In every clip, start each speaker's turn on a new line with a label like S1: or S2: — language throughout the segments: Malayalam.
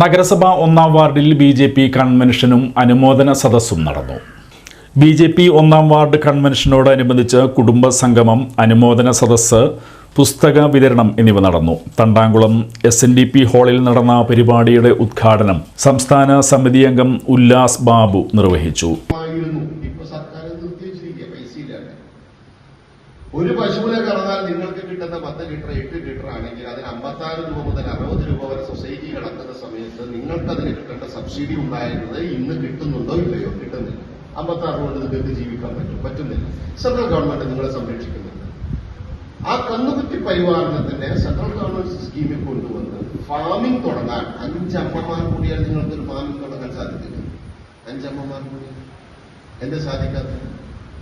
S1: നഗരസഭ ഒന്നാം വാർഡിൽ ബി ജെ പി കൺവെൻഷനും അനുമോദന സദസ്സും നടന്നു. ബി ജെ പി ഒന്നാം വാർഡ് കൺവെൻഷനോടനുബന്ധിച്ച് കുടുംബ സംഗമം അനുമോദന സദസ്സ് പുസ്തക വിതരണം എന്നിവ നടന്നു. Thandamkulam S N D P ഹാളിൽ നടന്ന പരിപാടിയുടെ ഉദ്ഘാടനം സംസ്ഥാന സമിതി അംഗം ഉല്ലാസ് ബാബു നിർവഹിച്ചു.
S2: ഒരു പശുവിനെ കറന്നാൽ നിങ്ങൾക്ക് കിട്ടുന്ന പത്ത് ലിറ്റർ എട്ട് ലിറ്റർ ആണെങ്കിൽ അതിന് അമ്പത്താറ് രൂപ മുതൽ അറുപത് രൂപ വരെ സൊസൈറ്റി കിടക്കുന്ന സമയത്ത് നിങ്ങൾക്ക് അതിന് കിട്ടേണ്ട സബ്സിഡി ഉണ്ടായിരുന്നത് ഇന്ന് കിട്ടുന്നുണ്ടോ ഇല്ലയോ കിട്ടുന്നില്ല. അമ്പത്താറ് കൊണ്ട് നിങ്ങൾക്ക് ജീവിക്കാൻ പറ്റും. പറ്റുന്നില്ല. സെൻട്രൽ ഗവൺമെന്റ് നിങ്ങളെ സംരക്ഷിക്കുന്നുണ്ട് ആ കന്നുകുറ്റി പരിപാലനത്തിന്റെ സെൻട്രൽ ഗവൺമെന്റ് സ്കീമിൽ കൊണ്ടുവന്ന് ഫാമിംഗ് തുടങ്ങാൻ അഞ്ചമ്മമാർ കൂടിയാൽ നിങ്ങൾക്ക് ഒരു ഫാമിംഗ് തുടങ്ങാൻ സാധിക്കില്ല. അഞ്ചമ്മമാർ കൂടിയാൽ. എന്താ സാധിക്കാത്തത്?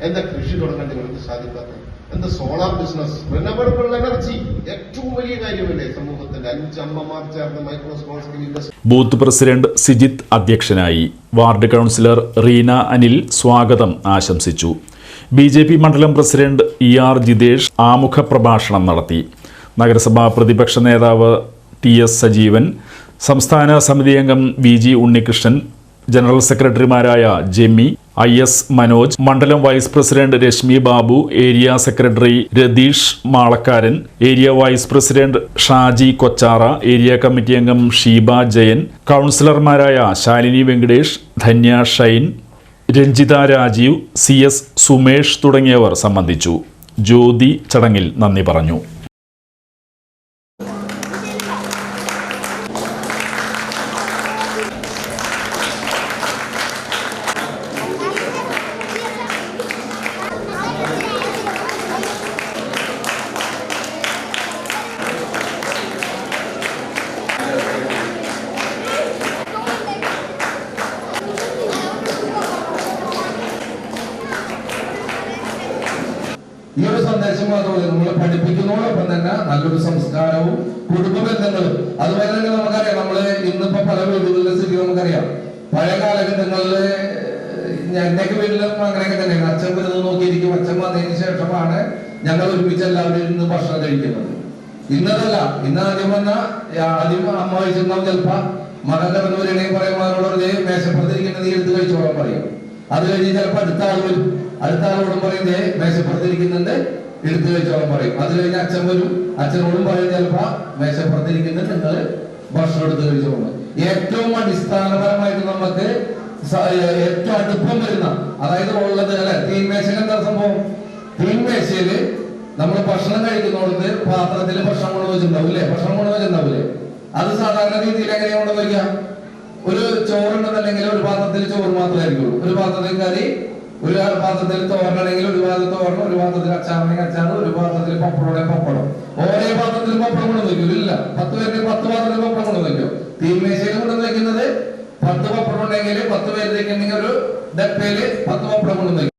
S2: എന്താ കൃഷി തുടങ്ങാൻ നിങ്ങൾക്ക് സാധിക്കാത്തത്? എന്താ സോളാർ ബിസിനസ് റിനവബിൾ എനർജി ഏറ്റവും വലിയ കാര്യമല്ലേ സമൂഹത്തിന്റെ? അഞ്ചമ്മമാർ ചേർന്ന് micro small scale industry
S1: booth president Sijith അധ്യക്ഷനായി. വാർഡ് കൗൺസിലർ റീന അനിൽ സ്വാഗതം ആശംസിച്ചു. ബി ജെ പി മണ്ഡലം പ്രസിഡന്റ് ഇ ആർ ജിതേഷ് ആമുഖ പ്രഭാഷണം നടത്തി. നഗരസഭാ പ്രതിപക്ഷ നേതാവ് ടി എസ് സജീവൻ സംസ്ഥാന സമിതി അംഗം വി ജി ഉണ്ണികൃഷ്ണൻ ജനറൽ സെക്രട്ടറിമാരായ ജെമ്മി ഐ എസ് മനോജ് മണ്ഡലം vice president Reshmi Babu area secretary Ratheesh Malakkaran area vice president Shaji Kochara area committee അംഗം ഷീബ ജയൻ കൗൺസിലർമാരായ ശാലിനി വെങ്കടേഷ് ധന്യ ഷൈൻ രഞ്ജിത രാജീവ് സി എസ് സുമേഷ് തുടങ്ങിയവർ സംബന്ധിച്ചു. ജ്യോതി ചടങ്ങിൽ നന്ദി പറഞ്ഞു.
S3: ഈ ഒരു സന്ദേശം മാത്രമല്ല നമ്മൾ പഠിപ്പിക്കുന്നതോടൊപ്പം തന്നെ നല്ലൊരു സംസ്കാരവും കുടുംബ ബന്ധങ്ങളും അതുപോലെ തന്നെ നമുക്കറിയാം നമ്മൾ ഇന്നിപ്പോ പല വീടുകളിലെ സ്ഥിതി നമുക്കറിയാം. പഴയ കാലഘട്ടങ്ങളിൽ എന്റെയൊക്കെ വീട്ടിലും അങ്ങനെയൊക്കെ തന്നെയാണ്. അച്ഛൻ വരുന്നത് നോക്കിയിരിക്കും. അച്ഛൻ വന്നതിന് ശേഷമാണ് ഞങ്ങൾ ഒരുമിച്ച് എല്ലാവരും ഇന്ന് ഭക്ഷണം കഴിക്കുന്നത്. ഇന്നതല്ല. ഇന്ന് ആദ്യം വന്ന ആദ്യം അമ്മ കഴിച്ചിട്ടുണ്ടാവും ചിലപ്പോ മകൻ കടന്നു വരികയാണെങ്കിൽ പറയുമ്പോൾ മേശപ്പുറത്തിരിക്കുന്നത് എടുത്ത് കഴിച്ചോളാൻ പറയും. അത് കഴിഞ്ഞ് ചിലപ്പോ അടുത്ത വരും. അടുത്ത ആളോടും പറയുന്നേ മേശപ്പുറത്തിരിക്കുന്നുണ്ട് എടുത്തു വെച്ചോളം പറയും. അത് കഴിഞ്ഞ് അച്ഛൻ വരും. അച്ഛനോടും പറയും ചിലപ്പോ മേശപ്പുറത്തിരിക്കുന്നത് നിങ്ങൾ ഭക്ഷണം എടുത്ത് കഴിച്ചോളൂ. ഏറ്റവും അടിസ്ഥാനപരമായിട്ട് നമുക്ക് ഏറ്റവും അടുപ്പം വരുന്ന അതായത് ഉള്ളത് അല്ലെ തീൻമേശയിൽ എന്താ സംഭവം? തീൻമേശയിൽ നമ്മൾ ഭക്ഷണം കഴിക്കുന്നോടത്ത് പാത്രത്തിൽ ഭക്ഷണം കൊണ്ടു വെച്ചിട്ടുണ്ടാവില്ലേ ഭക്ഷണം കൊണ്ടുവച്ചിട്ടുണ്ടാവില്ലേ അത് സാധാരണ രീതിയിൽ എങ്ങനെയാ കൊണ്ടുവയ്ക്കുക ഒരു ചോറുണ്ടെന്നുണ്ടെങ്കിൽ ഒരു പാത്രത്തിൽ ചോറ് മാത്രമായിരിക്കുള്ളൂ. ഒരു പാത്രത്തിൽ കറി ഒരു പാത്രത്തിൽ തോരണമെങ്കിൽ ഒരു പാത്രത്തിൽ തോരണം ഒരു പാത്രത്തിൽ അച്ചാറിനെങ്കിൽ അച്ചാറ് ഒരു പാത്രത്തിൽ പപ്പടമാണെങ്കിൽ പപ്പടം. ഓരോ പാത്രത്തിൽ പപ്പടം കൊണ്ട് വയ്ക്കും. ഇല്ല പത്ത് പേരുടെ പത്ത് പാത്രത്തിൽ പപ്പടം കൊണ്ട് വയ്ക്കും. തീമേശയിൽ കൊണ്ട് വയ്ക്കുന്നത് പത്ത് പപ്പടം ഉണ്ടെങ്കിൽ പത്ത് പേരിലേക്ക് ഒരു ഡപ്പയിൽ പത്ത് പപ്പടം കൊണ്ട് വയ്ക്കും.